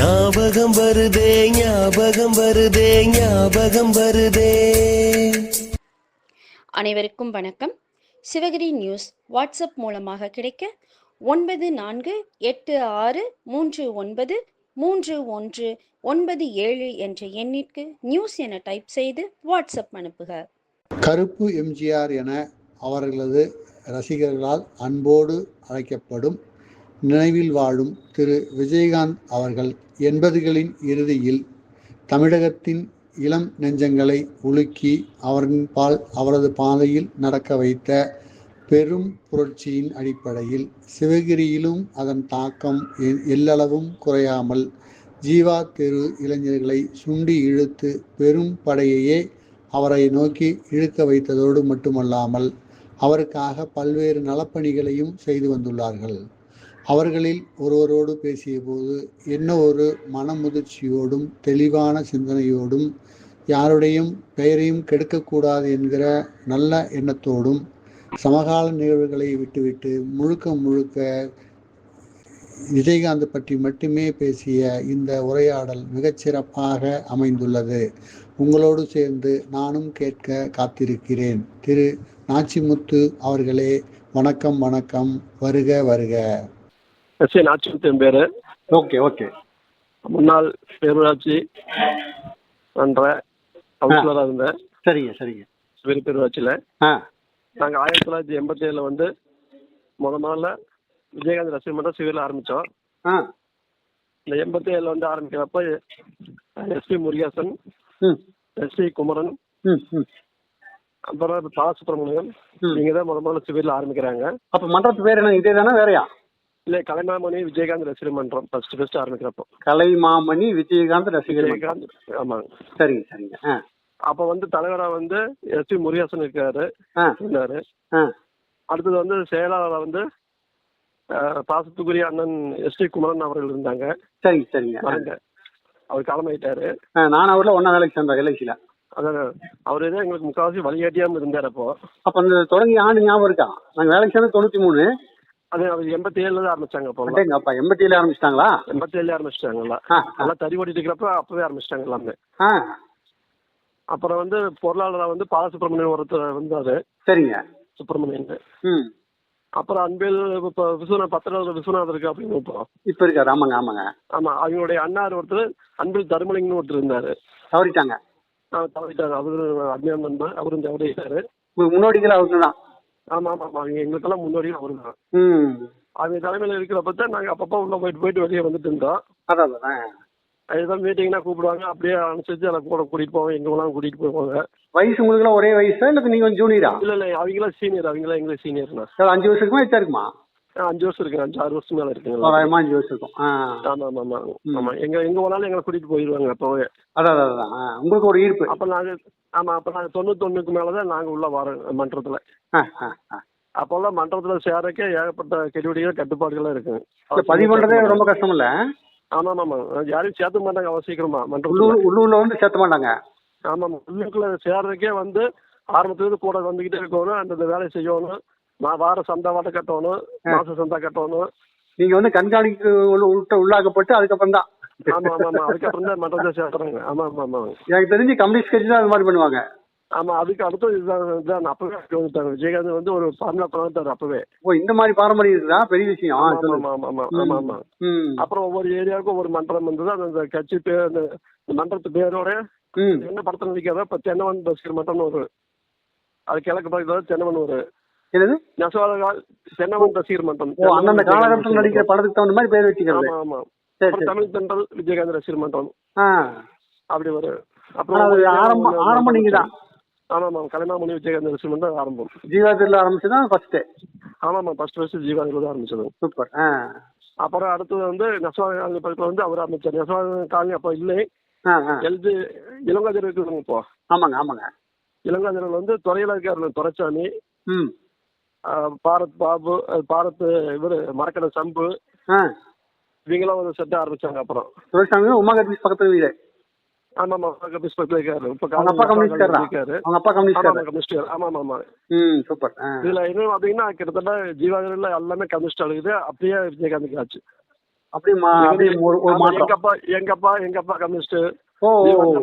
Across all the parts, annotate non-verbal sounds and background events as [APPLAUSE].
ஞாபகம் வருதே ஞாபகம் வருதே ஞாபகம் வருதே. அனைவருக்கும் வணக்கம். சிவகிரி நியூஸ் வாட்ஸ்அப் மூலமாக கிடைக்க ஒன்பது நான்கு எட்டு ஆறு மூன்று ஒன்பது மூன்று ஒன்று ஒன்பது ஏழு என்ற எண்ணிற்கு நியூஸ் என டைப் செய்து வாட்ஸ்அப் அனுப்புக. கருப்பு எம்ஜிஆர் என அவர்களது ரசிகர்களால் அன்போடு அழைக்கப்படும் நினைவில் வாழும் திரு விஜயகாந்த் அவர்கள் எண்பதுகளின் இறுதியில் தமிழகத்தின் இளம் நெஞ்சங்களை உலுக்கி அவரின் பால் அவரது பாதையில் நடக்க வைத்த பெரும் புரட்சியின் அடிப்படையில் சிவகிரியிலும் அதன் தாக்கம் எல்லளவும் குறையாமல் ஜீவா தெரு இளைஞர்களை சுண்டி இழுத்து பெரும் படையையே அவரை நோக்கி இழுக்க வைத்ததோடு மட்டுமல்லாமல் அவருக்காக பல்வேறு நலப்பணிகளையும் செய்து வந்துள்ளார்கள். அவர்களில் ஒருவரோடு பேசியபோது என்ன ஒரு மனமுதிர்ச்சியோடும் தெளிவான சிந்தனையோடும் யாருடையும் பெயரையும் கெடுக்கக்கூடாது என்கிற நல்ல எண்ணத்தோடும் சமகால நிகழ்வுகளை விட்டுவிட்டு முழுக்க முழுக்க விஜயகாந்த் பற்றி மட்டுமே பேசிய இந்த உரையாடல் மிகச்சிறப்பாக அமைந்துள்ளது. உங்களோடு சேர்ந்து நானும் கேட்க காத்திருக்கிறேன். திரு நாச்சிமுத்து அவர்களே வணக்கம் வணக்கம். வருக வருக. எஸ் ஏ நாச்சிமுத்து என் பேர். Okay okay. முன்னாள் பேரூராட்சி மன்ற கவுன்சிலராக இருந்தேன். சரிங்க சரிங்க. சிவரி பேரூராட்சியில். ஆ. நாங்கள் ஆயிரத்தி தொள்ளாயிரத்தி எண்பத்தி ஏழில் வந்து முத முதல்ல விஜயகாந்த் ரசிகர் மன்றம் சிவரில் ஆரம்பித்தோம் ஆ. இந்த எண்பத்தி ஏழில் வந்து ஆரம்பிக்கிறப்ப S P Murugesan S P Kumaran அப்புறம் பாலசுப்ரமணியம் ம். இவங்க தான் முத முதல்ல சிவரில் ஆரம்பிக்கிறாங்க. அப்போ மன்றத்து பேர் என்ன இதே தானே வேறையா? இல்லை கலைமாமணி விஜயகாந்த் ரசிகர் மன்றம் ஃபர்ஸ்ட் ஃபர்ஸ்ட் ஆரம்பிக்கிறப்போ. கலைமாமணி விஜயகாந்த் ரசிகர். விஜயகாந்த் ஆமாங்க. சரிங்க சரிங்க. ஆ. அப்போ வந்து தலைவராக வந்து எஸ்பி முருகேசன் இருக்காரு ஆ. இருந்தாரு. ஆ. அடுத்தது வந்து செயலாளர் வந்து அஹ், பாசத்துக்குரிய அண்ணன் எஸ் டி குமரன் அவர்கள் இருந்தாங்க. சரிங்க சரிங்க. மறைந்த அவர் காலமாயிட்டாரு. ஆ, நான் அவரில் ஒன்றா வேலைக்கு சேர்ந்தேன் எல்ஐசியில் அதான் அவர் தான் எங்களுக்கு முக்கால்வாசி வழிகாட்டியாம இருந்தார் அப்போ. அப்போ அந்த தொடங்கி ஆண்டு ஞாபகம் இருக்கா? நாங்கள் வேலைக்கு சேர்ந்து தொண்ணூற்றி மூணு. அது அவர் எண்பத்தி ஏழுல தான் ஆரம்பிச்சாங்க அப்போ அப்பா எண்பத்தி ஏழு ஆரம்பிச்சிட்டாங்களா? எண்பத்தி ஏழுல ஆரம்பிச்சிட்டாங்கல்ல ஆ ஆ. நல்லா தறி இருக்கிறப்ப அப்பவே ஆரம்பிச்சிட்டாங்க எல்லாமே. அப்புறம் வந்து பொருளாளராக வந்து பாலசுப்ரமணியன் ஒருத்தர் வந்தாரு சரிங்க. சுப்பிரமணியன் அப்புறம் அன்பில் இப்போ விஸ்வநாத் பத்திரவர் விஸ்வநாதர் இருக்கு அப்படின்னு இப்போ இப்போ இருக்காரு. ஆமாங்க ஆமாங்க. ஆமா அவங்களுடைய அண்ணார் ஒருத்தர் அன்பில் தர்மலிங்கன்னு ஒருத்தர் இருந்தாரு. தவறிட்டாங்க. அவர் தவறிட்டாரு. அவரு அஞ்ஞான் நண்பன் அவரும் தவறிட்டாரு. முன்னோடிகள் அவங்க தான் ஆமா ஆமா ஆமா. எங்களுக்கெல்லாம் முன்னோடி அவரு தான் ம். அவங்க தலைமையில இருக்கிறப்ப தான் நாங்க அப்பப்போ உள்ள போயிட்டு போயிட்டு வெளியே வந்துட்டு இருந்தோம். அதான் அதான் அதுதான் மீட்டிங்னா கூப்பிடுவாங்க. அப்படியே அனுசரிச்சு அதை கூட கூட்டிட்டு போவோம் எங்க வேணாலும் கூட்டிட்டு போவாங்க வயசு உங்களுக்குலாம் ஒரே வயசா? இல்லை கொஞ்சம் ஜூனியரா இல்ல இல்ல. அவங்களாம் சீனியர் அவங்களாம் எங்களுக்கு சீனியர்ண்ணா சார் அஞ்சு வருஷத்துக்குமா எச்சா இருக்குமா? அஞ்சு வருஷம் இருக்கு அஞ்சு ஆறு வருஷம் மேல இருக்குங்களா? தோராயமா அஞ்சு வருஷம் இருக்கும் ஆமா ஆமா ஆமா. ஆமா. எங்க எங்க வேணாலும் எங்களை கூட்டிட்டு போயிடுவாங்க அப்பவே. அதான் அதான் உங்களுக்கு ஒரு ஈர்ப்பு. அப்ப நாங்க ஆமா அப்ப நாங்க தொண்ணூத்தொன்னுக்கு மேலதான் நாங்க உள்ள வரோம் மன்றத்துல. அப்போல்லாம் மன்றத்துல சேரக்கே ஏகப்பட்ட கெடுபிடிகள் கட்டுப்பாடுகள் இருக்குங்க இந்த பதிவு பண்ணுறதே ரொம்ப கஷ்டம் இல்லை ஆமா ஆமா. யாரையும் சேர்த்துக்க மாட்டாங்க அவ சீக்கிரமா உள்ளூர் உள்ளூரில் வந்து சேர்த்த மாட்டாங்க? ஆமாம் உள்ளுக்குள்ள சேர்றதுக்கே வந்து ஆரம்பத்துலேருந்து கூட வந்துக்கிட்டே இருக்கணும் அந்தந்த வேலையை செய்யணும். நான் வார சந்தா வாட்டை கட்டணும் மாச சந்தா கட்டணும். நீங்கள் வந்து கண்காணிக்கு உள்ள உள்ள உள்ளாக்கப்பட்டு அதுக்கப்புறம் தான். ஆமா ஆமா ஆமா. அதுக்கப்புறம் தான் மன்றத்தை சேர்க்குறாங்க ஆமா ஆமா ஆமா. எனக்கு தெரிஞ்சு கம்யூனிஸ்ட் கட்சி தான் அது மாதிரி பண்ணுவாங்க. ஆமா அதுக்கு அடுத்தது இதுதான் அப்பவே வந்துட்டாங்க விஜயகாந்த் வந்து ஒரு ஃபார்முலா கொண்டாந்தாரு அப்பவே. ஓ இந்த மாதிரி பாரம்பரியம் இருக்குதா பெரிய விஷயம். ஆமா. ஆமா ஆமா ஆமா ஆமா அப்புறம் ஒவ்வொரு ஏரியாவுக்கும் ஒரு மன்றம் வந்தது. அந்த கட்சி பேர் அந்த மன்றத்து பேரோட என்ன படத்துல நிற்கிறதோ இப்போ தென்னவன் பஸ்கர் மன்றம்னு ஒரு அது கிழக்கு பக்கத்தில் தென்னவன் ஒரு என்னது? நெசவாளர்கள் தென்னவன் ரசிகர் மன்றம் ஓ அந்தந்த காலகட்டத்தில் நடிக்கிற படத்துக்கு தகுந்த மாதிரி பேர் வச்சுக்கிறது. ஆமா ஆமா. அப்புறம் தமிழ் தென்றல் விஜயகாந்த் ரசிகர் மன்றம் அப்படி ஒரு ஆனா அது ஆரம்பம் ஆரம்பம் நீங்க தான். ஆமா ஆமா. கலைமாமணி விஜயகாந்த் ரசிகர் மன்றம் ஆரம்பம். ஜீவாதிரில் ஆரம்பிச்சு தான் ஃபர்ஸ்ட் ஆமா ஆமா. ஃபர்ஸ்ட் ஃபர்ஸ்ட் ஜீவாதில தான் ஆரம்பிச்சது. சூப்பர் அப்புறம் அடுத்தது வந்து நெசவாளி பக்கத்துல வந்து அவர் ஆரம்பிச்சார். நெசவாளி காலனி அப்போ இல்லை. எழுது இளங்காஜர் இருக்குதுங்க இப்போ. ஆமாங்க ஆமாங்க. இளங்காஜரில் வந்து துறையில இருக்காரு துரைச்சாமி பாரத் பாபு பாரத் இவர் மரக்கடை சம்பு. ஆ. இவங்களாம் ஒரு செட் ஆரம்பிச்சாங்க அப்புறம். துரைசாமி உமா கட்சி பக்கத்து வீடு ஆமா ஆமா கபிஸ் பக்கத்துல இருக்காரு. இப்ப அவங்க அப்பா கம்யூனிஸ்ட் இருக்காரு. அவங்க அப்பா ஆமா கம்யூனிஸ்ட் ஆமா கம்யூனிஸ்ட் ஆமா ஆமா ஆமா. ம் சூப்பர். இதுல என்ன பாத்தீங்கன்னா கிட்டத்தட்ட ஜீவாதிரில எல்லாமே கம்யூனிஸ்ட் அழுகுது அப்படியே விஜயகாந்துக்கு ஆச்சு. எங்க அப்பா எங்க அப்பா எங்க அப்பா கம்யூனிஸ்ட்.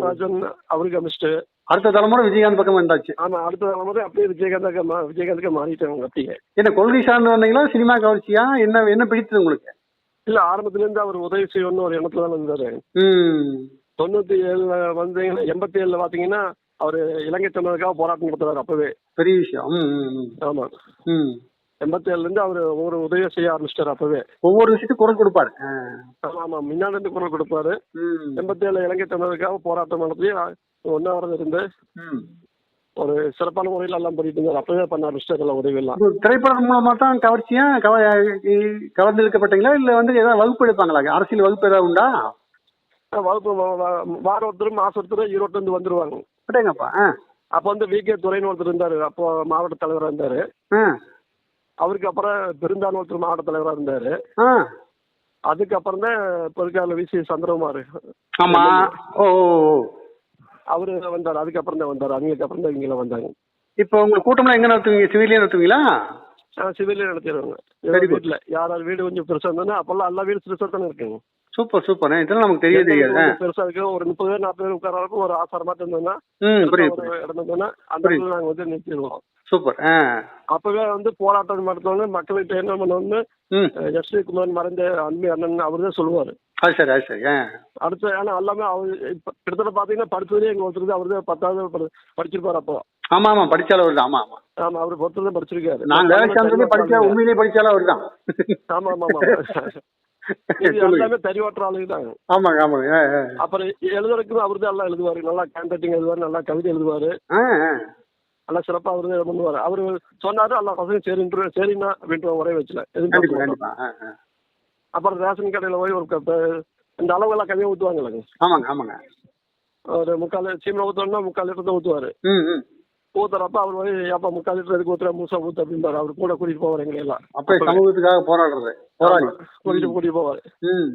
ராஜன் அவரு கம்யூனிஸ்ட் அடுத்த தலைமுறை விஜயகாந்த் பக்கம் வந்தாச்சு. ஆமா அடுத்த தலைமுறை அப்படியே விஜயகாந்த் விஜயகாந்துக்கு மாறிட்டாங்க அப்படியே. என்ன கொள்கை சார்ந்து வந்தீங்களா? சினிமா கவர்ச்சியா? என்ன என்ன பிடித்தது உங்களுக்கு? இல்ல ஆரம்பத்துல இருந்து அவர் உதவி செய்யணும்னு ஒரு எண்ணத்துல தான் இருந்தாரு. தொண்ணூத்தி ஏழுல வந்தீங்கன்னா எண்பத்தி ஏழுல பாத்தீங்கன்னா அவரு இலங்கை தமிழருக்காக போராட்டம் நடத்துறாரு அப்பவே. பெரிய விஷயம். ஆமா. எண்பத்தி ஏழுல இருந்து அவரு ஒவ்வொரு உதவியை செய்ய ஆரம்பிச்சிட்டாரு அப்பவே. ஒவ்வொரு விஷயத்துக்கும் குரல் கொடுப்பாரு. ஆமா ஆமா முன்னாடி இருந்து குரல் கொடுப்பாரு. எண்பத்தி ஏழு இலங்கை தமிழருக்காக போராட்டம் நடத்தி ஒன்னாவது இருந்து ம். ஒரு சிறப்பான முறையில் எல்லாம் பண்ணிட்டு இருந்தாரு அப்பவே பண்ண ஆரம்பிச்சிட்டாரு எல்லாம் உதவி எல்லாம் திரைப்படம் மூலமா தான் கவர்ச்சியா? கவ கவர்ந்தெழுக்கப்பட்டீங்களா இல்ல வந்து ஏதாவது வகுப்பு எடுப்பாங்களா? அரசியல் வகுப்பு ஏதாவது உண்டா? வகுப்பு வா- வா- வாரம் ஒருத்தர் மாசம் ஒருத்தர் ஈரோட்டுல இருந்து வந்துருவாங்க. அட்டேங்கப்பா ஆ. அப்ப வந்து வி. கே. துரைன்னு ஒருத்தர் இருந்தாரு. அப்போ மாவட்ட தலைவரா இருந்தாரு. அவருக்கு அப்புறம் பெருந்தான் ஒருத்தர் மாவட்ட தலைவரா இருந்தாரு. அதுக்கப்புறம் தான் இப்போ இருக்காரு வி. சி. சந்திரகுமார். ஆமா. ஓ. அவரு வந்தாரு. அதுக்கப்புறம் தான் வந்தாரு. அவங்களுக்கு அப்புறம் தான் இங்கே வந்தாங்க. இப்போ உங்க கூட்டம்லாம் எங்க நடத்துவீங்க? சிவிலியே நடத்துவீங்களா? சிவிலியன் நடத்திடுவாங்க. good. வீட்டுல யார் யார் வீடு கொஞ்சம் பெருசா இருந்தா அப்பெல்லாம் எல்லா வீடு சிறுசா தானே இருக்குங்க. Super super. இதெல்லாம் நமக்கு தெரிய தெரியாது பெருசா இருக்கு ஒரு முப்பது பேர் நாற்பது பேர் உட்கார அளவுக்கு ஒரு ஆசாரமா. இடம் இருந்தோம்னா அந்த நாங்க வந்து நிறுத்திடுவோம். சூப்பர் அப்பவே வந்து போராட்டம் நடத்தணும்னு மக்கள்கிட்ட என்ன பண்ணணும்னு ம். எஸ் வி குமார் மறைந்த அன்பு அண்ணன் அவர் தான் சொல்லுவாரு. அது சரி அது சரி ஆ. அடுத்து ஏன்னா எல்லாமே அவர் இப்ப கிட்டத்தட்ட பாத்தீங்கன்னா படிச்சதுலேயே எங்க ஒருத்தருக்கு அவர் தான் பத்தாவது படி- படிச்சிருப்பாரு அப்போ. ஆமா ஆமா படிச்சாலும் அவர் தான் ஆமா ஆமா. ஆமா அவர் ஒருத்தர் தான் படிச்சிருக்காரு. நான் வேலை சேர்ந்ததே படிச்சா உண்மையிலேயே படிச்சாலும் அவர் தான் ஆமா ஆமா ஆமா. [LAUGHS] இது சொல்லுங்க. எல்லாமே தறிவாற்ற ஆளுங்க தான். ஆமாங்க ஆமாங்க. அப்புறம் எழுதுறதுக்கும் அவர் தான் எல்லாம் எழுதுவாரு. நல்லா ஹேண்ட் ரைட்டிங் எழுதுவாரு நல்லா கவிதை எழுதுவாரு. நல்லா சிறப்பா அவர் தான் பண்ணுவாரு. அவரு சொன்னாரு எல்லா பசங்க சரின்று சரிண்ணா அப்படின்ற ஒரே வச்சுல. எதுவும் அப்புறம் ரேஷன் கடையில போய் ஒரு கப் இந்த அளவுகள்லாம் கம்மியா ஊத்துவாங்கல்ல ஆமாங்க ஆமாங்க. ஒரு முக்கால் சீமை ஊத்தணும்னா முக்கால் லிட்டர் தான் ம் ஊத்துறப்ப அவர் போய் ஏப்பா முக்கால் லிட்டர் எதுக்கு ஊத்துற? முழுசா ஊத்து அப்படின்பாரு அவர் கூட கூட்டிட்டு போவார் எங்களை எல்லாம். அப்ப சமூகத்துக்காக போராடுறது. கூட்டிட்டு கூட்டிட்டு போவாரு.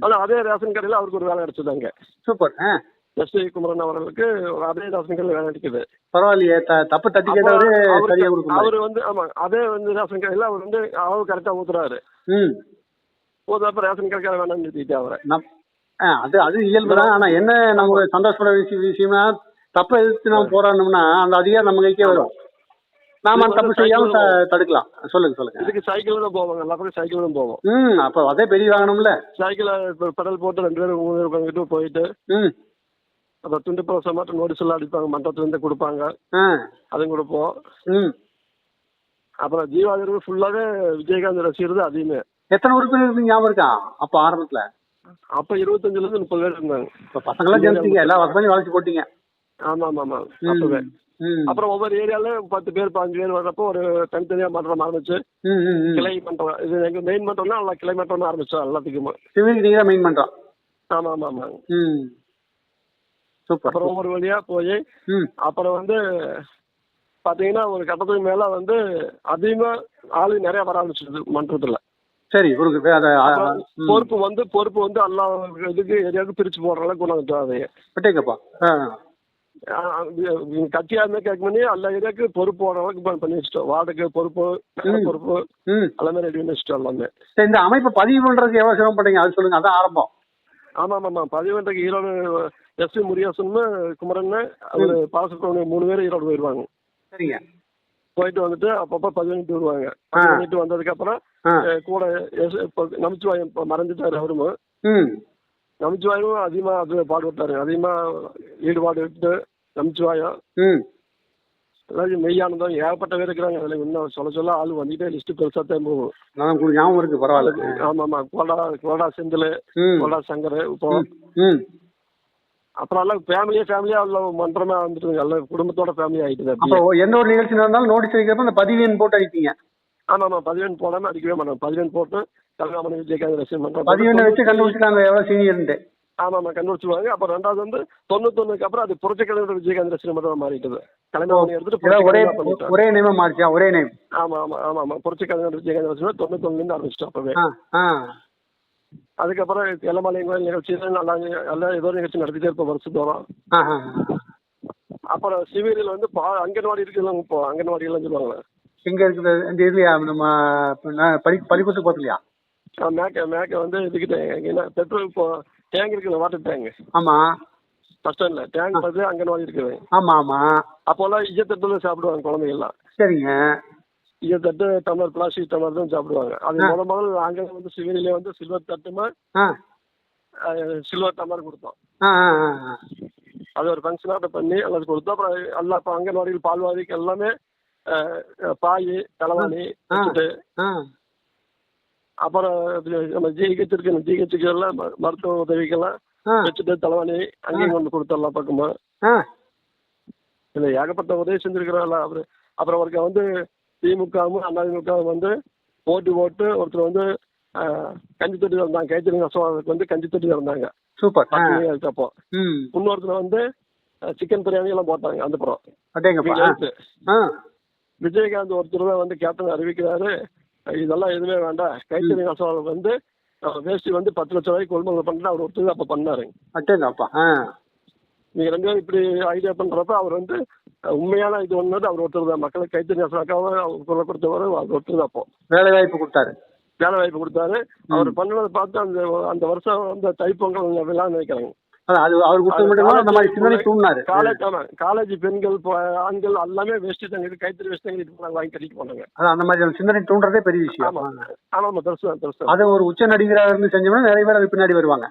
ஆனா அதே ரேஷன் கடையில அவருக்கு ஒரு வேலை கிடைச்சதாங்க சூப்பர் ஆ. எஸ் டி குமரன் அவர்களுக்கு அதே ரேஷன் கடையில வேலை கிடைக்குது. பரவாயில்லையே தப்பு தட்டி அப்போ கேட்டவரு அவரு வந்து ஆமா அதே வந்து ரேஷன் கடையில அவர் வந்து அளவு கரெக்டா ஊத்துறாரு. ம் ஊத்துறப்ப ரேஷன் கடைக்கார வேணாம்னு நிறுத்திட்டு அவரை. அது அது இயல்பு தான். ஆனா என்ன நமக்கு சந்தோஷப்பட விஷயம் விஷயம்னா தப்பை எதிர்த்து நம்ம போராடணும்னா அந்த அதிகாரம் நம்ம கைக்கே வரும். நாம தப்பு செய்யாம தடுக்கலாம். சொல்லுங்க சொல்லுங்க. இதுக்கு சைக்கிள் தான் போவாங்க எல்லா பக்கம் சைக்கிள் தான் போவோம். ம் அப்ப அதே பெரிய வாங்கணும்ல சைக்கிள பெடல் போட்டு ரெண்டு பேரும் மூணு பேர் உட்காந்துட்டு போயிட்டு அப்புறம் துண்டு பிரசம் மட்டும் நோட்டீஸ் எல்லாம் அடிப்பாங்க. மன்றத்துல இருந்து கொடுப்பாங்க. அதுவும் கொடுப்போம். ம். அப்புறம் ஜீவாதிரி ஃபுல்லாவே விஜயகாந்த் ரசிகர் தான் அதிகமே. எத்தனை உறுப்பினர் ஞாபகம் இருக்கா? அப்ப ஆரம்பத்துல. அப்ப இருபத்தஞ்சுல இருந்து முப்பது பேர் இருந்தாங்க. இப்ப பசங்களாம் சேர்ந்துட்டீங்க எல்லா வசதியும் வளர்ச்சி போட்டீங்க. ஆமா ஆமா ஆமா. அப்பவே அப்புறம் ஒவ்வொரு ஏரியால பத்து பேர் பாஞ்சு பேர் வர்றப்போ ஒரு தனித்தனியா மன்றம் ஆரம்பிச்சு கிளை மன்றம் இது எங்க மெயின் மன்றம்னா நல்லா கிளை மன்றம் ஆரம்பிச்சோம் எல்லாத்துக்குமே. சிவில் நீங்க மெயின் பண்றோம் ஆமா ஆமா ஆமா சூப்பர் அப்புறம் ஒவ்வொரு வழியா போய் அப்புறம் வந்து பாத்தீங்கன்னா ஒரு கட்டத்துக்கு மேல வந்து அதிகமா ஆளு நிறைய வர ஆரம்பிச்சிருது மன்றத்துல. சரி. பொறுப்பு வந்து பொறுப்பு வந்து எல்லா இதுக்கு ஏரியாவுக்கு பிரிச்சு போடுற அளவுக்கு வந்துட்டோம் அதையே விட்டேங்கப்பா இது கட்சியாருமே கேட்க பண்ணி எல்லா ஏரியாவுக்கு பொறுப்பு போடுற அளவுக்கு பண்ணி- வச்சிட்டோம். வார்டுக்கு பொறுப்பு. பொறுப்பு எல்லாமே ரெடி பண்ணி வச்சிட்டோம் எல்லாமே. இந்த அமைப்பை பதிவு பண்றதுக்கு எவ்வளவு சிரமப்பட்டீங்க அது சொல்லுங்க அதான் ஆரம்பம். ஆமா ஆமா ஆமா பதிவெட்டுக்கு ஈரோடு எஸ் பி முருகேசன் குமரன் அவரு பாலசுப்ரமணியம் மூணு பேரும் ஈரோடு போயிடுவாங்க சரிங்க. போயிட்டு வந்துட்டு அப்பப்ப பதிவு பண்ணிட்டு வருவாங்க பண்ணிட்டு வந்ததுக்கு அப்புறம் கூட நமச்சிவாயம் மறைஞ்சிட்டாரு அவரும். நமச்சிவாயும் அதிகமா அது பாடுபட்டாரு அதிகமா ஈடுபாடு விட்டு நமச்சிவாயம். எல்லாரும் மெய்யானந்தம் ஏகப்பட்ட பேர் இருக்கிறாங்க. அதுல இன்னும் சொல்ல சொல்ல ஆள் வந்துட்டே லிஸ்ட் பெருசா தான் போகும். ஞாபகம் இருக்கு பரவாயில்ல. ஆமா ஆமா. கோடா கோடா செந்தில் கோடா சங்கர் இப்போ அப்புறம் எல்லாம் ஃபேமிலியா ஃபேமிலியா உள்ள மன்றமா வந்துட்டு எல்லாம் குடும்பத்தோட ஃபேமிலி ஆயிட்டுது அப்போ. எந்த ஒரு நிகழ்ச்சி நடந்தாலும் நோட்டீஸ் வைக்கிறப்ப அந்த பதிவு எண் போட்டு அடிப்பீங்க. ஆமா ஆமா பதிவெண் போடாம அடிக்கவே மாட்டோம். பதிவெண் போட்டு கல்காமணி விஜயகாந்த் ரசிகன் மன்றம் பதிவு எண்ணை வச்சு கண்டுபிடிச்சிட்டாங்க எவ்வளவு சீனியர்ன்ட்டு ஆமா ஆமா கண்டுபிடிச்சுவாங்க அப்புறம் ரெண்டாவது வந்து தொண்ணூத்தொன்னுக்கு அப்புறம் அது புரட்சி கலைஞர் விஜயகாந்த் ரசிகன் மன்றம் மாறிட்டது. கலைஞர் எடுத்துட்டு ஒரே ஒரே நேமா மாறிச்சா? ஒரே நேம் ஆமா ஆமா ஆமா ஆமா. புரட்சி கலைஞர் விஜயகாந்த் ரசிகன் தொண்ணூத்தொன்னுல இருந்து ஆரம்பிச்சிட்டோம் அப்பவே. அதுக்கப்புறம் எல்லமலை நிகழ்ச்சி நல்லா எல்லாம் ஏதோ நிகழ்ச்சி நடத்திட்டே இருப்போம் வருஷத்தோறும். அப்புறம் சிவீரியில் வந்து பா அங்கன்வாடி இருக்குல்ல இப்போ அங்கன்வாடி எல்லாம் சொல்லுவாங்க எங்க இருக்குது? இந்த இதுலயா? நம்ம படி படிப்பத்து பக்கத்துலயா மேக்க மேக்க வந்து இதுக்கிட்ட எங்கன்னா பெட்ரோல் இப்போ டேங்க் இருக்குது வாட்டர் டேங்க். ஆமா. பஸ் ஸ்டாண்டில் டேங்க் பார்த்து அங்கன்வாடி இருக்குது. ஆமா ஆமா. அப்போல்லாம் ஈயத்தட்டுல சாப்பிடுவாங்க குழந்தைங்கலாம் சரிங்க. ஈயத்தட்டு டம்ளர் பிளாஸ்டிக் டம்ளர் தான் சாப்பிடுவாங்க. அது முத முதல்ல அங்கே வந்து சிவனிலே வந்து சில்வர் தட்டுமா சில்வர் டம்ளர் கொடுத்தோம். அது ஒரு ஃபங்க்ஷனாக பண்ணி எல்லாரும் கொடுத்தோம். அப்புறம் எல்லாம் இப்போ அங்கன்வாடிகள் பால்வாடிக்கு எல்லாமே பாய் தலைவாணி. வச்சுட்டு அப்புறம் நம்ம ஜிஹெச் இருக்கு. ஜிஹெச்சுக்கு எல்லாம் மருத்துவ உதவிக்கெல்லாம் வச்சுட்டு தலைவாணி அங்கேயும் கொண்டு கொடுத்துடலாம் பக்கமா. இல்லை ஏகப்பட்ட உதவி செஞ்சிருக்கிறாங்களா அவர் அப்புறம் அவருக்கு வந்து திமுகவும் அதிமுகவும் வந்து போட்டி போட்டு ஒருத்தர் வந்து கஞ்சி தொட்டி இருந்தாங்க. கைத்தறி நெசவாளருக்கு வந்து கஞ்சி தொட்டி இருந்தாங்க. சூப்பர். இருக்கப்போ இன்னொருத்தர் வந்து சிக்கன் பிரியாணி எல்லாம் போட்டாங்க அந்த புறம். விஜயகாந்த் ஒருத்தர் தான் வந்து கேப்டன் அறிவிக்கிறாரு. இதெல்லாம் எதுவுமே வேண்டாம். கைத்தறி நெசவாளர் வந்து வேஷ்டி வந்து பத்து லட்சம் ரூபாய்க்கு கொள்முதல் பண்ணிட்டு அவர் ஒருத்தர் அப்போ பண்ணாரு அட்டேங்கப்பா நீங்க ரெண்டு பேரும் இப்படி ஐடியா பண்றப்ப அவர் வந்து உண்மையான இது ஒன்று அவர் ஒருத்தர் தான். மக்களுக்கு கைத்தறி அவர் குரல் கொடுத்தவர் அவர் ஒருத்தர் தான் அப்போ. வேலை வாய்ப்பு கொடுத்தாரு. வேலை வாய்ப்பு கொடுத்தாரு. அவர் பண்ணதை பார்த்து அந்த அந்த வருஷம் அந்த தைப்பொங்கல் விழான்னு நினைக்கிறாங்க. அது அவர் கொடுத்தது மட்டும் அந்த மாதிரி சிந்தனை தூண்டினாரு. காலேஜ் ஆமா காலேஜ் பெண்கள் ஆண்கள் எல்லாமே வேஷ்டி தங்கிட்டு கைத்தறி வேஷ்டி தங்கிட்டு போனாங்க வாங்கி கட்டிட்டு போனாங்க. அதான் அந்த மாதிரி சிந்தனை தூண்டுறதே பெரிய விஷயம். ஆமா. ஆமா தான் தரிசு அது ஒரு உச்ச நடிகரா இருந்து செஞ்சோம்னா நிறைய பேர் அது பின்னாடி வருவாங்க.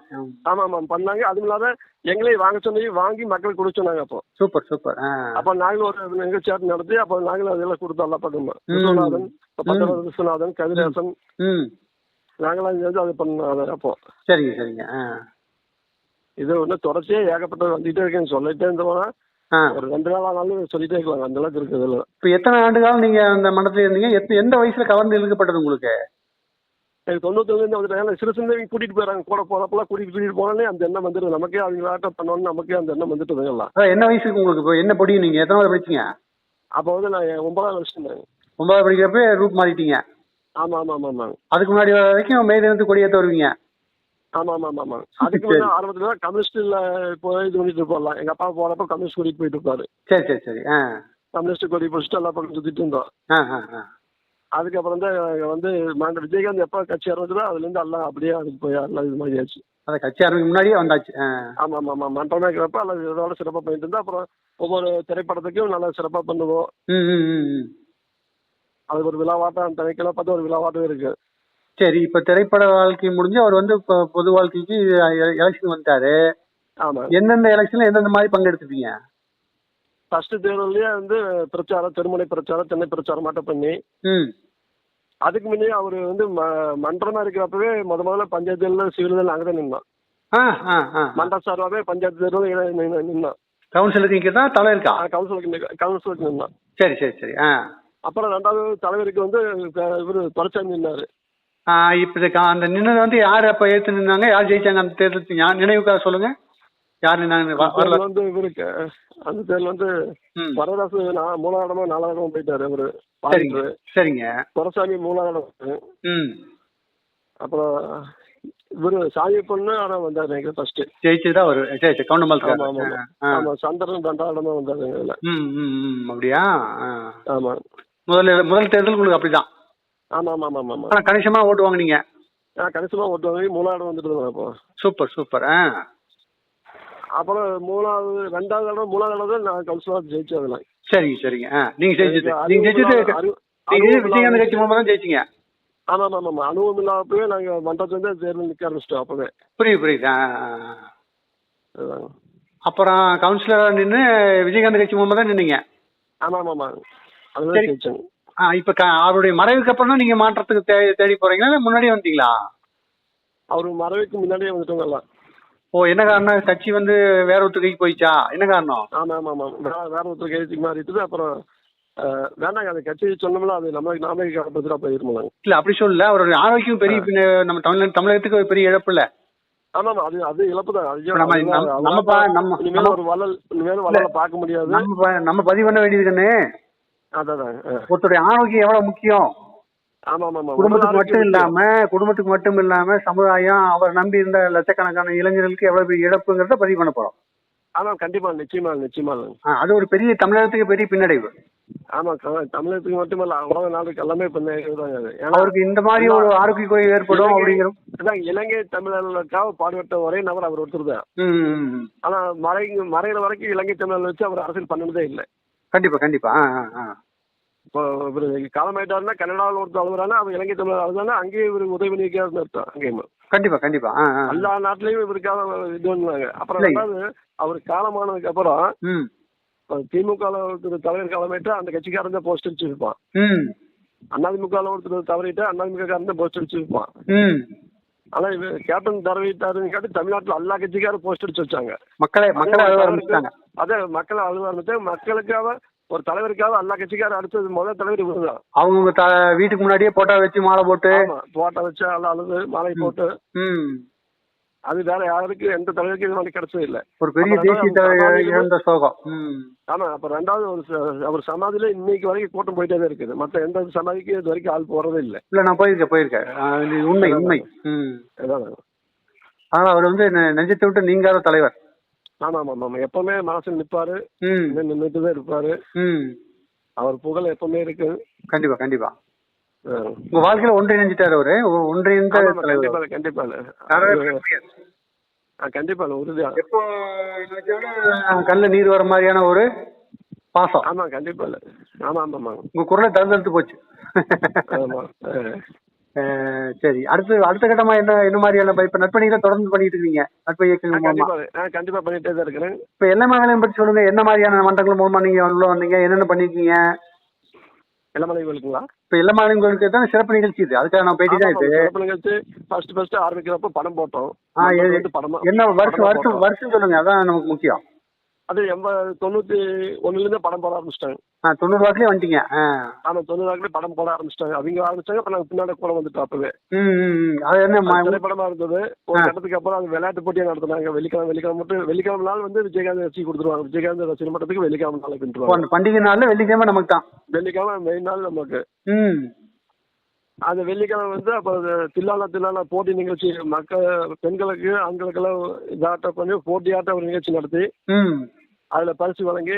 ஆமா ஆமா. பண்ணாங்க. அதுவும் இல்லாத எங்களையும் வாங்க சொன்னி வாங்கி கொடுக்க சொன்னாங்க அப்போ. Super super. அப்ப நாங்களும் ஒரு நிகழ்ச்சியாட்டு நடத்தி அப்ப நாங்களும் அதெல்லாம் கொடுத்தோம். எல்லாம் பக்கமா விஸ்வநாதன் பத்தொன்பது விஸ்வநாதன் கதிரேசன் நாங்களாம் சேர்ந்து அது பண்ணோம். அப்போ. சரிங்க சரிங்க. இது ஒன்று தொடர்ச்சியா ஏகப்பட்டது வந்துட்டே இருக்குன்னு சொல்லிட்டே இருந்தோம்னா ஒரு ரெண்டு நாள் ஆனாலும் சொல்லிட்டே இருக்கலாம். அந்த அளவுக்கு இருக்குது இதுல. இப்போ எத்தனை ஆண்டு காலம் நீங்க அந்த மண்டலத்துல இருந்தீங்க? எந்த வயசுல கவர்ந்து இழுக்கப்பட்டது உங்களுக்கு? எனக்கு தொண்ணூத்தொன்னு வந்துட்டாங்க. சிறு சின்ன கூட்டிட்டு போயிடறாங்க. கூட போறப்பெல்லாம் கூட்டிட்டு கூட்டிட்டு போனாலே அந்த எண்ணம் வந்துடுது நமக்கே அவங்க ஆட்டம் பண்ணோன்னு நமக்கே அந்த எண்ணம் வந்துட்டு என்ன வயசுக்கு உங்களுக்கு இப்போ? என்ன பொடி நீங்க? எத்தனாவது படிச்சீங்க? அப்போ வந்து நான் ஒன்பதாம் வருஷம் ஒன்பதாவது படிக்கிறப்ப ரூட் மாறிட்டீங்க. ஆமா ஆமா ஆமா ஆமாங்க அதுக்கு முன்னாடி வரைக்கும் மே தினத்துக்கு கொடியேற்ற வருவீங்க. ஆமா ஆமா ஆமா அதுக்கு வந்து ஆரம்பத்துல தான் கம்யூனிஸ்ட்ல இப்போ இது பண்ணிட்டு போடலாம் எங்க அப்பா போறப்ப கம்யூனிஸ்ட் கூட்டிட்டு போயிட்டு இருப்பாரு சரி சரி சரி. கம்யூனிஸ்ட் கொடி பிடிச்சிட்டு எல்லா பக்கம் சுத்திட்டு இருந்தோம். அதுக்கப்புறம் தான் வந்து மாண்ட விஜயகாந்த் எப்போ கட்சி ஆரம்பிச்சதோ அதுல இருந்து எல்லாம் அப்படியே அதுக்கு போய் எல்லாம் இது மாதிரி ஆச்சு அதை கட்சி ஆரம்பிக்க முன்னாடியே வந்தாச்சு. ஆமா ஆமா ஆமா மன்றமா இருக்கிறப்ப அல்லது இதோட சிறப்பா பண்ணிட்டு இருந்தா அப்புறம் ஒவ்வொரு திரைப்படத்துக்கும் நல்லா சிறப்பா பண்ணுவோம். அது ஒரு விழாவாட்டம் தனிக்கெல்லாம் பார்த்து ஒரு விழாவாட்டம் இருக்கு. சரி இப்ப திரைப்பட வாழ்க்கை முடிஞ்சு அவர் வந்து இப்ப பொது வாழ்க்கைக்கு எலெக்ஷன் வந்துட்டாரு. ஆமா. எந்தெந்த எலெக்ஷன்ல எந்தெந்த மாதிரி பங்கெடுத்துப்பீங்க ஃபர்ஸ்ட் தேர்தல்லையே வந்து பிரச்சாரம் தெருமுனை பிரச்சாரம் தென்னை பிரச்சாரம் மட்டும் பண்ணி அதுக்கு முன்னே அவர் வந்து மன்றமா இருக்கிறப்பவே முத முதல்ல பஞ்சாயத்து தேர்தல் சிவில் தேர்தல் அங்கே தான் நின்னோம் ஆ ஆ ஆ. மன்ற சார்பாகவே பஞ்சாயத்து தேர்தல் நின்னோம் கவுன்சிலருக்கு இங்க தான் தலை இருக்கா? கவுன்சிலுக்கு கவுன்சிலுக்கு நின்னோம் சரி சரி சரி அப்புறம் ரெண்டாவது தலைவருக்கு வந்து இவர் துறைச்சாமி நின்னாரு. இப்ப அந்த நின்னது வந்து யார் அப்ப ஏத்து நின்னாங்க யார் ஜெயிச்சாங்க அந்த தேர்தல் ஞா- நினைவுக்காக சொல்லுங்க. யார் நின்னாங்க வந்து இவருக்கு அந்த தேர்தல் வந்து வரதாசு நா- மூணாயிரமா நாலாயிரமா போயிட்டாரு அவரு சரிங்க துரைசாமி மூணாயிரம் ம். அப்புறம் இவரு சாமி பொண்ணு ஆனா வந்தாரு எனக்கு ஃபர்ஸ்ட் ஜெயிச்சதா ஒரு சரி கவுண்டமல் ஆமா சந்திரன் ரெண்டாயிரமா வந்தாரு இதுல அப்படியா. ஆமா. முதல்ல முதல் தேர்தல் உங்களுக்கு அப்படிதான். ஆமா ஆமா ஆமா ஆமா ஆனா கணிசமா ஓட்டு வாங்குனீங்க. நான் கடைசிமா ஓட்டு வாங்கி மூணாயிரம் வந்துட்டு அப்போ சூப்பர் சூப்பர் ஆ. அப்புறம் மூணாவது ரெண்டாவது தடவை மூணாவது தடவை நான் கவுன்சிலர் ஜெயிச்சேன் அதுல. சரிங்க சரிங்க. ஆ நீங்க ஜெயிச்சது. நீங்க ஜெயிச்சது நீங்க விஜயகாந்த் இல்லாத கட்சி மூலமா தான் ஜெயிச்சீங்க. ஆமா ஆமா ஆமா அனுபவம் இல்லாதப்பவே நாங்க மன்றத்துல தேர்தல் நிக்க ஆரம்பிச்சிட்டோம் அப்பவே. புரியுது புரியுது. ஆ, ஆ, ஆ. அப்புறம் கவுன்சிலரா நின்று விஜயகாந்த் கட்சி மூலமா தான் நின்னீங்க. ஆமா ஆமா ஆமா அதுதான் சரி. இப்ப க- அவருடைய மறைவுக்கு அப்புறம் தான் நீங்க மாற்றத்துக்கு தே- தேடி போறீங்களா? இல்ல முன்னாடியே வந்தீங்களா? அவரு மறைவுக்கு முன்னாடியே வந்துட்டோங்க எல்லாம் ஓ என்ன காரணம்? கட்சி வந்து வேற ஒருத்தர் கைக்கு போயிச்சா? என்ன காரணம்? ஆமா ஆமா ஆமா. வேற வேற ஒருத்தர் கைதுக்கு மாறிட்டு அப்புறம் அஹ், வேண்டாங்க கட்சி சொன்னோம்னா அது நம்ம நாமே காப்பதுரா போயிருமாங்க. இல்ல அப்படி சொல்லல. அவருடைய ஆரோக்கியம் பெரிய பின்ன நம்ம தமிழ் தமிழகத்துக்கு ஒரு பெரிய இழப்பு இல்ல. ஆமா ஆமா அது அது இழப்பு தான். ஐயோ, நம்ம- அதுதான், நம்ம- நம்ம பா- நம்ம- இனிமேல் நம்ம- ஒரு வள்ளல் இனிமேல் வள்ளல பார்க்க முடியாது. நம்ம ப- நம்ம பதிவு பண்ண வேண்டியதுன்னு அதான். ஒருத்தருடைய ஆரோக்கியம் எவ்வளவு முக்கியம்? குடும்பத்துக்கு மட்டும் இல்லாம குடும்பத்துக்கு மட்டும் இல்லாம சமுதாயம் அவர் நம்பி இருந்த லட்சக்கணக்கான இளைஞர்களுக்கு எவ்வளவு பெரிய இழப்புங்கிறத பதிவு பண்ண போறோம். ஆமா கண்டிப்பா நிச்சயமா நிச்சயமா. அது ஒரு பெரிய தமிழகத்துக்கு பெரிய பின்னடைவு. ஆமா தமிழகத்துக்கு மட்டுமல்ல உலக நாடுக்கு எல்லாமே அவருக்கு இந்த மாதிரி ஒரு ஆரோக்கிய குறைவு ஏற்படும் இலங்கை- அப்படிங்கிற அதான் இலங்கை தமிழர்களுக்காக பாடுபட்ட ஒரே நபர் அவர் ஒருத்தர் தான். ஆனா மறை மறைகிற வரைக்கும் இலங்கை தமிழர்கள் வச்சு அவர் அரசியல் பண்ணதே இல்லை. கண்டிப்பா கண்டிப்பா. ஆ, ஆ, ஆ. இப்போ இவர் காலமாயிட்டாருன்னா கனடாவில் ஒருத்தர் அழுகுறானா அவர் இலங்கை தமிழர் அழுதானா அங்கேயே இவர் உதவி பண்ணியிருக்காருன்னு அர்த்தம் அங்கேயும். கண்டிப்பா கண்டிப்பா. எல்லா நாட்டிலையும் இவருக்காக இது பண்ணாங்க அப்புறம். ரெண்டாவது அவர் காலமானதுக்கு அப்புறம் திமுக ஒருத்தர் தலைவர் காலமாயிட்டா அந்த கட்சிக்காரன் தான் போஸ்ட் அடிச்சிருப்பான். அதிமுக ஒருத்தர் தவறிட்டா அதிமுக காரன் தான் போஸ்ட் அடிச்சிருப்பான். ஆனா இவர் கேப்டன் தரவிட்டாருன்னு கேட்டு தமிழ்நாட்டுல எல்லா கட்சிக்காரும் போஸ்ட் அடிச்சு வச்சாங்க. மக்களை மக்களை அழுவ ஒரு ஆரம்பிச்சிட்டாங்க அதே மக்களை அழுவ ஆரம்பிச்சு மக்களுக்காக ஒரு தலைவருக்காக எல்லா கட்சிக்காரும் அடுத்தது முதல் தலைவர் இவருதான் அவங்க வீட்டுக்கு முன்னாடியே போட்டோ வச்சு மாலை போட்டு. போட்டோ வச்சு எல்லாம் அழுது மாலை போட்டு. அது வேற யாருக்கு எந்த தலைவருக்கும் இது மாதிரி கிடைச்சது இல்ல. ஒரு பெரிய தேசிய சோகம். ஆமா அப்ப ரெண்டாவது ஒரு அவர் சமாதியில இன்னைக்கு வரைக்கும் கூட்டம் போயிட்டே தான் இருக்குது. மத்த எந்த சமாதிக்கும் இது வரைக்கும் ஆள் போறதே இல்ல. இல்ல நான் போயிருக்கேன் போயிருக்கேன். உண்மை உண்மை. அதனால அவர் வந்து நெஞ்சத்தை விட்டு நீங்காத தலைவர். ஆமா ஆமா ஆமா எப்பவுமே மனசுல நிப்பாரு. ம். நின்றுட்டு தான் இருப்பாரு. அவர் புகழ் எப்பவுமே இருக்கு. கண்டிப்பா கண்டிப்பா. உங்க வாழ்க்கையில ஒன்றிணைஞ்சிட்டாரு அவரு. ஒன்றிணைந்த கண்டிப்பா கண்டிப்பா. கண்டிப்பா உறுதியா. எப்போ கண்ணுல நீர் வர மாதிரியான ஒரு பாசம். ஆமா கண்டிப்பா. ஆமா ஆமா ஆமா. உங்க குரலை தழுந்தெடுத்து போச்சு. சரி. அடுத்து அடுத்த கட்டமா என்ன என்ன மாதிரியான இப்ப நட்பணிகளை தொடர்ந்து பண்ணிட்டு இருக்கீங்க? நட்பு இயக்கங்கள் கண்டிப்பா பண்ணிட்டே தான் இருக்கிறேன். இப்ப எல்லா வேலையும் பற்றி சொல்லுங்க. என்ன மாதிரியான மன்றங்கள் மூலமா நீங்க உள்ள வந்தீங்க? என்னென்ன பண்ணிருக்கீங்க? இளமலை கோயிலுக்குங்களா? இப்ப மாநிலங்களுக்கு தான் சிறப்பு நிகழ்ச்சி இது. அதுக்காக நான் பேட்டி தான் இது. சிறப்பு நிகழ்ச்சி. ஃபர்ஸ்ட் ஃபர்ஸ்ட் ஆரம்பிக்கிறப்ப படம் போட்டோம். என்ன வருஷம் வருஷம். வருஷம் சொல்லுங்க. அதான் நமக்கு முக்கியம். அது எண்பது தொண்ணூத்தி ஒண்ணுல இருந்து படம் போட ஆரம்பிச்சிட்டாங்க. தொண்ணூறு வாக்குலயே வந்துட்டீங்க. ஆ. ஆமா தொண்ணூறு படம் போட ஆரம்பிச்சிட்டாங்க. அவங்க ஆரம்பிச்சாங்க அப்ப நாங்க பின்னாடி கூட வந்துட்டோம் அப்பவே. அது என்ன திரைப்படமா இருந்தது. ஒரு. கட்டத்துக்கு அப்புறம் அது விளையாட்டு போட்டியா நடத்துனாங்க. வெள்ளிக்கிழமை வெள்ளிக்கிழமை மட்டும் வெள்ளிக்கிழமை நாள் வந்து விஜயகாந்த் வச்சு கொடுத்துருவாங்க. விஜயகாந்த் ரசிகர் மட்டத்துக்கு வெள்ளிக்கிழமை நாள் அந்த பண்டிகை நாள்ல வெள்ளிக்கிழமை நமக்கு தான். வெள்ளிக்கிழமை மெயின் நாள் நமக்கு. அந்த வெள்ளிக்கிழமை வந்து அப்ப தில்லாலா தில்லாலா போட்டி நிகழ்ச்சி. மக்கள் பெண்களுக்கு ஆண்களுக்கெல்லாம் இதாட்டம் பண்ணி போட்டியாட்ட ஒரு நிகழ்ச்சி நடத்தி. அதுல பரிசு வழங்கி.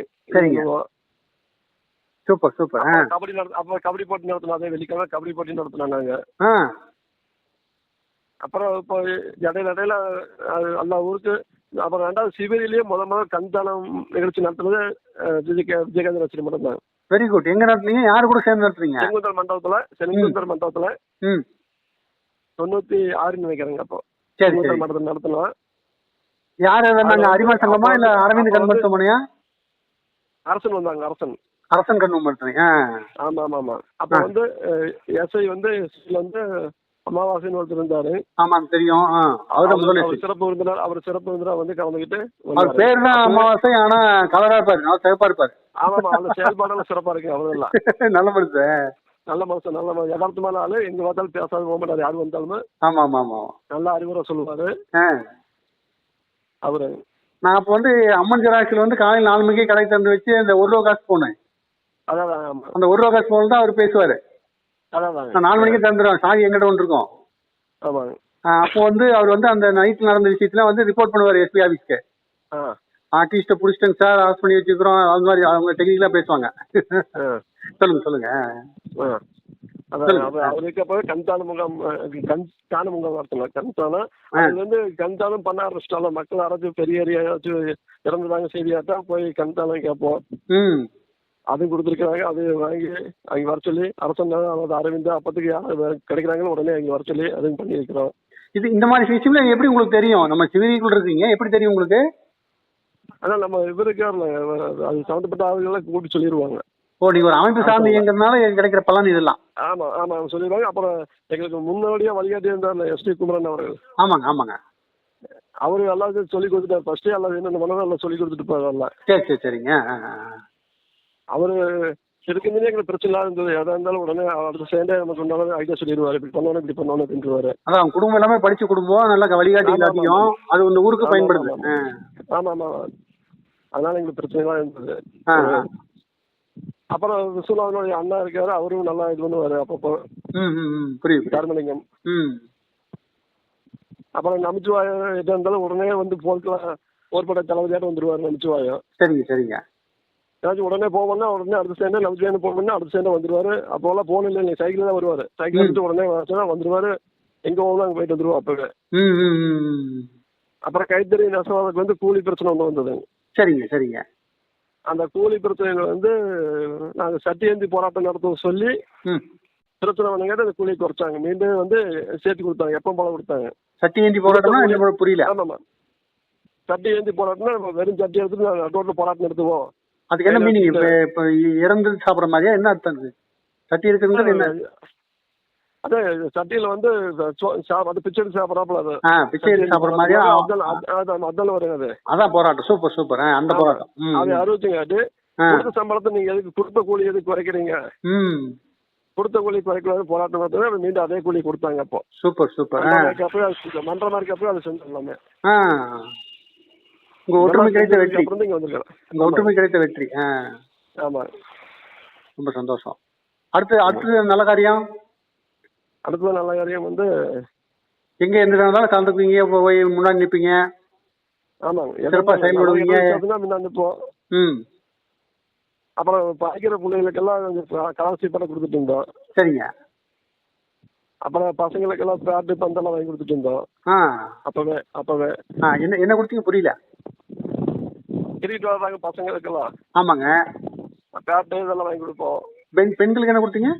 Super super. கபடி நடத்த அப்ப கபடி போட்டி நடத்தினோம் அதே வெள்ளிக்கிழமை கபடி போட்டி நடத்தினோம் நாங்க. அப்புறம் இப்போ இடையில இடையில எல்லா ஊருக்கு அப்புறம் ரெண்டாவது சிவரிலேயே முத முதல் கண்தானம் நிகழ்ச்சி நடத்துனது விஜய் விஜயகாந்த் ரசிகர் மன்றம் தான் வெரி குட். எங்க நடத்துறீங்க யாரு கூட சேர்ந்து நடத்துறீங்க? செங்குந்தர் மண்டபத்துல செங்குந்தர் மண்டபத்துல தொண்ணூத்தி ஆறுன்னு நினைக்கிறேங்க அப்போ. செங்குந்தர் மண்டபத்தில் நடத்தினோம். யாரு வந்தாங்க அறிவா சங்கமா இல்ல அரவிந்த் வந்து- கண் மருத்துவமனையா அரசன் வந்தாங்க அரசன். அரசன் கண் மருத்துவமனை ஆமா ஆமா ஆமா அப்ப. வந்து எஸ்ஐ வந்து வந்து அமாவாசைன்னு ஒருத்தர் இருந்தாரு. ஆமா தெரியும் அவர் அவர் அவர் சிறப்பு விருந்தினர் அவர் சிறப்பு விருந்தினர் வந்து கலந்துக்கிட்டு அவர். பேர் தான் அமாவாசை ஆனா கலரா இருப்பாரு நல்லா சிவப்பா இருப்பாரு. ஆமா ஆமா அந்த செயல்பாடெல்லாம் சிறப்பா இருக்கு அவ்வளவுதான். [LAUGHS] நல்ல மனுஷன். நல்ல மனுஷன் நல்ல மனுஷன். யதார்த்தமான ஆளு எங்க பார்த்தாலும் பேசாத போக மாட்டாரு யாரு வந்தாலுமே. ஆமா ஆமா ஆமா நல்ல அறிவுரை சொல்லுவாரு. அவரு. நான் அப்போ வந்து அம்மன் ஜெராக்ஸ்ல வந்து காலையில் நாலு மணிக்கு கடை திறந்து வச்சு அந்த ஒரு ரூபா காசு போனேன். அதான் அந்த ஒரு ரூபா காசு போன தான் அவர் பேசுவாரு. அதான் நாலு மணிக்கு திறந்துருவேன். சாவி எங்கிட்ட ஒன்று இருக்கும் ஆமாங்க அப்போ வந்து அவர் வந்து அந்த நைட் நடந்த விஷயத்துல வந்து ரிப்போர்ட் பண்ணுவார் எஸ்பி ஆஃபீஸ்க்கு ஆ. ஆர்டிஸ்ட்டை பிடிச்சிட்டேங்க சார் அரெஸ்ட் பண்ணி வச்சுக்கிறோம். அது மாதிரி அவங்க டெக்னிக்கலாக பேசுவாங்க. சொல்லுங்க சொல்லுங்க ஆ. அதான் சொல்லுங்க. அவர் அவருக்கு அப்போ கண்தான முகாம் கண் தான முகாம் நடத்தணும் கண்தானம். அது வந்து கண்தானம் பண்ண ஆரம்பிச்சிட்டாங்க மக்கள் யாராச்சும் பெரிய ஏரியா ஏதாச்சும் இறந்துதாங்க செய்தியாட்டா போய் கண்தானம் கேட்போம். அதுவும் கொடுத்துருக்காங்க அது வாங்கி அங்கே வர சொல்லி அரசன் அதாவது அரவிந்த் அப்பத்துக்கு யார் கிடைக்கிறாங்கன்னு உடனே அங்கே வர சொல்லி அதுவும் பண்ணியிருக்கிறோம். இது இந்த மாதிரி விஷயம்ல எப்படி உங்களுக்கு தெரியும்? நம்ம சிவிலிக்குள்ள இருக்கீங்க எப்படி தெரியும் உங்களுக்கு? ஆனால் நம்ம இவருக்கு அது சம்மந்தப்பட்ட ஆளுகளை கூப்பிட்டு சொல்லிடுவாங்க ஓ நீங்க ஒரு அமைப்பு சார்ந்து இயங்குறதுனால கிடைக்கிற பலன் இதெல்லாம். ஆமா ஆமா அவங்க சொல்லிடுவாங்க அப்புறம் எங்களுக்கு முன்னாடியே வழிகாட்டி இருந்தார் எஸ் டி குமரன் அவர்கள். ஆமாங்க ஆமாங்க. அவரு எல்லாத்தையும் சொல்லி கொடுத்துட்டாரு. ஃபர்ஸ்டே எல்லாம் என்னென்ன பண்ணணும் எல்லாம் சொல்லி கொடுத்துட்டு எல்லாம். சரி சரி சரிங்க. அவரு இருக்கும்போதே எங்களுக்கு பிரச்சனை இல்லாத இருந்தது. எதா இருந்தாலும் உடனே அடுத்த சேர்ந்தே நமக்கு உண்டான ஐடியா சொல்லிடுவாரு. இப்படி பண்ணணும் இப்படி பண்ணணும் அப்படின்ட்டுருவாரு அதான் குடும்பம் எல்லாமே படிச்ச குடும்பம் நல்லா வழிகாட்டி எல்லாத்தையும் அது இந்த ஊருக்கு பயன்படுது. ஆமா, ஆமா அதனால எங்களுக்கு பிரச்சனை எல்லாம் இருந்தது. அப்புறம் விசுவலாவனுடைய அண்ணா இருக்காரு அவரும் நல்லா இது பண்ணுவாரு. அப்பப்போ புரியுது. தர்மலிங்கம். அப்புறம் நமச்சிவாயம் எதா இருந்தாலும் உடனே வந்து போர்க்கலாம் போர்பட தளபதியாட்டம் வந்துருவாரு நமச்சிவாயம் சரிங்க சரிங்க. ஏதாச்சும் உடனே போவோம்னா உடனே அடுத்த நம்ம ஸ்டேண்ட் போகணும்னா அடுத்த ஸ்டேண்டே வந்துருவாரு. அப்போலாம் போன் இல்லை நீ சைக்கிள் தான் வருவாரு. சைக்கிள். எடுத்து உடனே வந்துருவாரு. எங்க போகணும் அங்கே போயிட்டு வந்துருவோம் அப்பவே. அப்புறம் கைத்தறி நெசவாளருக்கு வந்து கூலி பிரச்சனை ஒன்று வந்தது சரிங்க சரிங்க. அந்த கூலி பிரச்சனைகளை வந்து நாங்க சட்டி ஏந்தி போராட்டம் நடத்துவோம் சொல்லி பிரச்சனை பண்ணுங்க அந்த கூலி குறைச்சாங்க. மீண்டும் வந்து சேர்த்து கொடுத்தாங்க. எப்போ போல கொடுத்தாங்க. சட்டி ஏந்தி போல புரியல. ஆமாம்மா சட்டி ஏந்தி போராட்டம்னா வெறும் சட்டி எடுத்துட்டு ரோட்டில் போராட்டம் நடத்துவோம். அதுக்கு என்ன மீனிங் இப்ப இறந்து சாப்பிடுற மாதிரியா? என்ன அர்த்தம் சட்டி இருக்கிறது என்ன? அதே சட்டியில வந்து அது பிச்சை எடுத்து சாப்பிட்றாப்புல அது. ஆ பிச்சை எடுத்து சாப்பிடுற அதான் அதான் வருங்க அது அதான் போராட்டம். Super super. அந்த. போராட்டம். அது. அறிவிச்சுங்காட்டி ஆ. கொடுத்த சம்பளத்தை நீங்க எதுக்கு கொடுத்த கூலி எதுக்கு குறைக்கிறீங்க? கொடுத்த கூலி குறைக்கலாம்னு போராட்டம் நடத்துறது மீண்டும் அதே கூலி கொடுத்தாங்க அப்போ. Super super. ஆ. மன்றமா இருக்கப்பவே அது அது ஆ. உங்க ஒற்றுமை கிடைத்த வெற்றி. அப்புறம் உங்க ஒற்றுமை கிடைத்த வெற்றி. ஆமா. ரொம்ப சந்தோஷம். அடுத்து அடுத்தது நல்ல காரியம்? அடுத்தது நல்ல காரியம் வந்து எங்க எந்த இருந்தாலும் கலந்துக்குவீங்க போய் முன்னாடி நிப்பீங்க. ஆமாங்க. சிறப்பா செயல்படுவீங்க. முன்னாடி நிற்போம் ம். அப்புறம் படிக்கிற பிள்ளைகளுக்கெல்லாம் கொஞ்சம் காலர்ஷிப்பெல்லாம் கொடுத்துட்டு இருந்தோம். சரிங்க. அப்புறம் பசங்களுக்கெல்லாம் பேட்டு பந்தெல்லாம் வாங்கி கொடுத்துட்டு இருந்தோம். ஆ. அப்பவே அப்பவே. ஆ என்ன என்ன கொடுத்தீங்க புரியல. கிரிக்கெட் வர்றாங்க பசங்களுக்கெல்லாம். ஆமாங்க. பேட்டு இதெல்லாம் வாங்கி கொடுப்போம். பெண் பெண்களுக்கு என்ன கொடுத்தீங்க?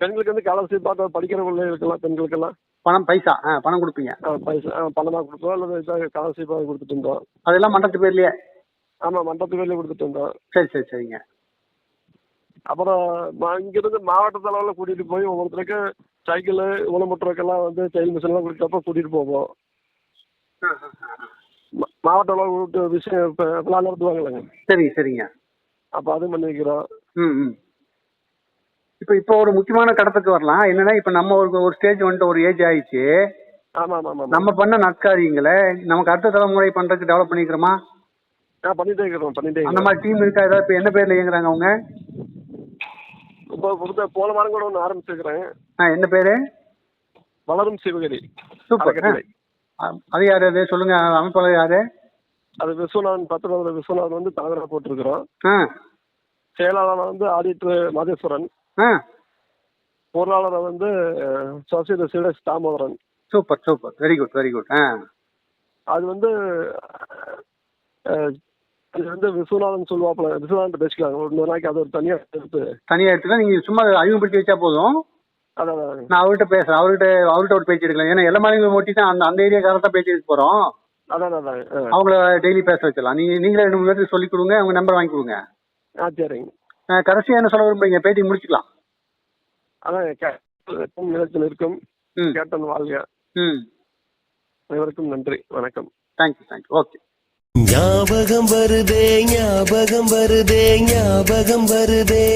பெண்களுக்கு வந்து ஸ்காலர்ஷிப் பார்த்து படிக்கிற பிள்ளைகளுக்கெல்லாம் பெண்களுக்கெல்லாம் பணம் பைசா. பணம் கொடுப்பீங்க. பைசா ஆ, பணமா கொடுப்போம். அல்லது ஸ்காலர்ஷிப் வாங்கி கொடுத்துட்டு இருந்தோம். அதெல்லாம் மண்டத்து பேர்லயே? ஆமா மண்டபத்து பேர்ல கொடுத்துட்டு இருந்தோம். சரி சரி சரிங்க. அப்புறம் இங்கிருந்து மாவட்ட அளவில் கூட்டிட்டு போய் ஒவ்வொருத்தருக்கு சைக்கிள் ஊனமுற்றோருக்கெல்லாம் வந்து தையல் மிஷின் எல்லாம் கொடுத்தப்ப கூட்டிட்டு போவோம். மாவட்ட அளவு விஷயம் இப்ப விழா நடத்துவாங்களேங்க சரிங்க சரிங்க. அப்ப அதுவும் பண்ணி வைக்கிறோம் ம் ம். இப்போ இப்போ ஒரு முக்கியமான கடத்துக்கு வரலாம். என்னன்னா இப்போ நம்ம ஒரு ஒரு ஸ்டேஜ் வந்துட்டு ஒரு ஏஜ் ஆயிடுச்சு. நம்ம பண்ண நற்காரியங்களை நமக்கு அடுத்த தலைமுறை பண்றதுக்கு டெவலப் பண்ணிக்கிறோமா? பண்ணிட்டே இருக்கிறோம் பண்ணிட்டே அந்த மாதிரி டீம் இருக்கா? ஏதாவது இப்போ என்ன பேர்ல இயங்குறாங்க அவங்க? இப்போ போன வாரம் கூட ஒன்று ஆரம்பிச்சிருக்கிறேன். ஆ என்ன பேரு? வளரும் சிவகரி சூப்பர். அது யாரு அது? சொல்லுங்க அமைப்பாளர் யாரு? அது விஸ்வநாதன் பத்திரத்தில் விஸ்வநாதன் வந்து தலைவராக போட்டிருக்கிறோம். செயலாளர் வந்து ஆடிட்டர் மாதேஸ்வரன். பொருளாளரை வந்து social cedars Damodaran. Super super. Very good very good அது வந்து அது வந்து விஸ்வநாதன் சொல்லுவாப்புல விஸ்வநாதன் பேசிக்கலாங்க ஒரு நாளைக்கு அது ஒரு தனியாக எடுத்து. தனியா எடுத்துக்கலாம் நீங்க சும்மா அறிமுகப்படுத்தி வச்சா போதும். நான் அவர்கிட்ட பேசுறேன். அவர்கிட்ட அவர்கிட்ட ஒரு பேச்சு எடுக்கலாம். ஏன்னா எல்லா மாநிலம் ஓட்டி தான் அந்த அந்த ஏரியாக்காரன் தான் பேச்சு எடுக்க போறோம். அவங்கள டெய்லி பேச வச்சிடலாம். நீங்க நீங்களே ரெண்டு மூணு பேருக்கு சொல்லி கொடுங்க. அவங்க நம்பர் வாங்கி கொடுங்க. சரிங்க. அஹ் கடைசியா என்ன சொல்ல விரும்புறீங்க? பேட்டி முடிச்சுக்கலாம். அதான் கே- நிலைத்து நிற்கும் ம். கேட்டன் வாழ்க. ம். அனைவருக்கும் நன்றி. வணக்கம். தேங்க்யூ தேங்க்யூ ஓகே ஞாபகம் வருதே ஞாபகம் வருதே ஞாபகம் வருதே.